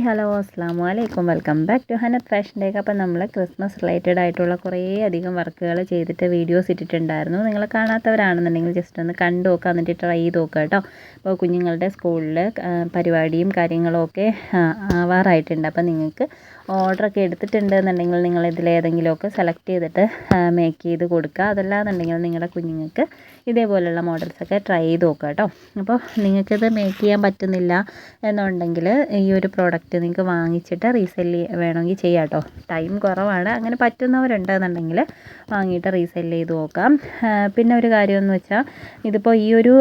Hi hello അസ്ലാം വലൈക്കും welcome back to ഹനത് fashion ഡേക്ക് അപ്പോൾ നമ്മൾ ക്രിസ്മസ് റിലേറ്റഡ് ആയിട്ടുള്ള കുറേ അധികം വർക്കുകൾ ചെയ്തിട്ട് വീഡിയോസ് ഇട്ടിട്ടുണ്ടായിരുന്നു. നിങ്ങൾ കാണാത്തവരാണെന്നുണ്ടെങ്കിൽ ജസ്റ്റ് ഒന്ന് കണ്ടു നോക്കുക എന്നിട്ട് ട്രൈ ചെയ്ത് നോക്കുക കേട്ടോ. അപ്പോൾ കുഞ്ഞുങ്ങളുടെ സ്കൂളിൽ പരിപാടിയും കാര്യങ്ങളും ഒക്കെ ആവാറായിട്ടുണ്ട്. അപ്പോൾ നിങ്ങൾക്ക് ഓർഡറൊക്കെ എടുത്തിട്ടുണ്ട് എന്നുണ്ടെങ്കിൽ നിങ്ങൾ ഇതിലേതെങ്കിലുമൊക്കെ സെലക്ട് ചെയ്തിട്ട് മേക്ക് ചെയ്ത് കൊടുക്കുക. അതല്ലാന്നുണ്ടെങ്കിൽ നിങ്ങളുടെ കുഞ്ഞുങ്ങൾക്ക് ഇതേപോലെയുള്ള മോഡൽസൊക്കെ ട്രൈ ചെയ്ത് നോക്കുക കേട്ടോ. അപ്പോൾ നിങ്ങൾക്കിത് മേക്ക് ചെയ്യാൻ പറ്റുന്നില്ല എന്നുണ്ടെങ്കിൽ ഈ ഒരു പ്രോഡക്റ്റ് നിങ്ങൾക്ക് വാങ്ങിച്ചിട്ട് റീസെൽ വേണമെങ്കിൽ ചെയ്യാം കേട്ടോ ടൈം കുറവാണ്. അങ്ങനെ പറ്റുന്നവരുണ്ടെന്നുണ്ടെങ്കിൽ വാങ്ങിയിട്ട് റീസെൽ ചെയ്ത് നോക്കാം. പിന്നെ ഒരു കാര്യമെന്ന് വെച്ചാൽ ഇതിപ്പോൾ ഈ ഒരു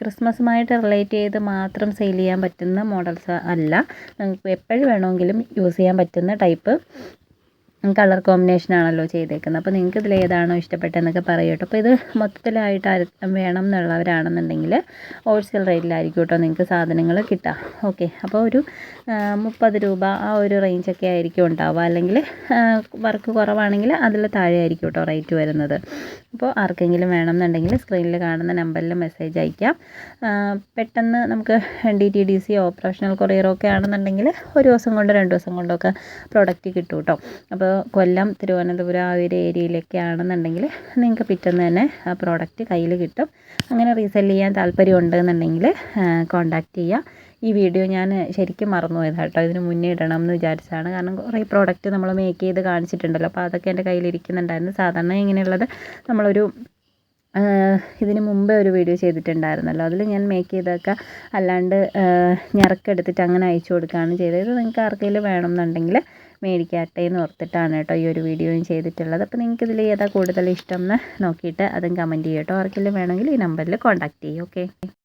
ക്രിസ്മസുമായിട്ട് റിലേറ്റ് ചെയ്ത് മാത്രം സെയിൽ ചെയ്യാൻ പറ്റുന്ന മോഡൽസ് അല്ല. നിങ്ങൾക്ക് എപ്പോഴും വേണമെങ്കിലും യൂസ് ചെയ്യാൻ പറ്റുന്ന ടൈപ്പ് കളർ കോമ്പിനേഷൻ ആണല്ലോ ചെയ്തേക്കുന്നത്. അപ്പോൾ നിങ്ങൾക്ക് ഇതിൽ ഏതാണോ ഇഷ്ടപ്പെട്ടതെന്നൊക്കെ പറയൂ കേട്ടോ. അപ്പോൾ ഇത് മൊത്തത്തിലായിട്ട് വേണം എന്നുള്ളവരാണെന്നുണ്ടെങ്കിൽ ഹോൾസെയിൽ റേറ്റിലായിരിക്കും കേട്ടോ നിങ്ങൾക്ക് സാധനങ്ങൾ കിട്ടുക. ഓക്കെ അപ്പോൾ ഒരു മുപ്പത് രൂപ ആ ഒരു റേഞ്ചൊക്കെ ആയിരിക്കും ഉണ്ടാവുക. അല്ലെങ്കിൽ വർക്ക് കുറവാണെങ്കിൽ അതിൽ താഴെ ആയിരിക്കും കേട്ടോ റേറ്റ് വരുന്നത്. അപ്പോൾ ആർക്കെങ്കിലും വേണമെന്നുണ്ടെങ്കിൽ സ്ക്രീനിൽ കാണുന്ന നമ്പറിൽ മെസ്സേജ് അയക്കാം. പെട്ടെന്ന് നമുക്ക് D T D C operational കൊറിയറോ ഒക്കെ ആണെന്നുണ്ടെങ്കിൽ ഒരു ദിവസം കൊണ്ടോ രണ്ട് ദിവസം കൊണ്ടോ ഒക്കെ പ്രോഡക്റ്റ് കിട്ടും കേട്ടോ അപ്പോൾ കൊല്ലം തിരുവനന്തപുരം ആ ഒരു ഏരിയയിലൊക്കെ ആണെന്നുണ്ടെങ്കിൽ നിങ്ങൾക്ക് പിറ്റേന്ന് തന്നെ ആ പ്രോഡക്റ്റ് കയ്യിൽ കിട്ടും. അങ്ങനെ റീസെൽ ചെയ്യാൻ താല്പര്യം ഉണ്ടെന്നുണ്ടെങ്കിൽ കോണ്ടാക്റ്റ് ചെയ്യുക ഈ വീഡിയോ ഞാൻ ശരിക്കും മറന്നുപോയതാണ് കേട്ടോ ഇതിന് മുന്നേ ഇടണം എന്ന് വിചാരിച്ചതാണ്. കാരണം കുറേ പ്രോഡക്റ്റ് നമ്മൾ മേക്ക് ചെയ്ത് കാണിച്ചിട്ടുണ്ടല്ലോ. അപ്പോൾ അതൊക്കെ എന്റെ കയ്യിലിരിക്കുന്നുണ്ടായിരുന്നു സാധാരണ ഇങ്ങനെയുള്ളത് നമ്മളൊരു ഇതിന് മുമ്പേ ഒരു വീഡിയോ ചെയ്തിട്ടുണ്ടായിരുന്നല്ലോ. അതിൽ ഞാൻ മേക്ക് ചെയ്തൊക്കെ അല്ലാണ്ട് ഞെറക്കെടുത്തിട്ട് അങ്ങനെ അയച്ചു കൊടുക്കുകയാണ് ചെയ്തത്. ഇത് നിങ്ങൾക്ക് ആർക്കെങ്കിലും വേണമെന്നുണ്ടെങ്കിൽ മേടിക്കട്ടെ എന്ന് ഓർത്തിട്ടാണ് കേട്ടോ ഈ ഒരു വീഡിയോയും ചെയ്തിട്ടുള്ളത്. അപ്പോൾ നിങ്ങൾക്ക് ഇതിൽ ഏതാ കൂടുതൽ ഇഷ്ടം എന്ന് നോക്കിയിട്ട് അതും കമന്റ് ചെയ്യട്ടോ ആർക്കെങ്കിലും വേണമെങ്കിൽ ഈ നമ്പറിൽ കോൺടാക്റ്റ് ചെയ്യും ഓക്കെ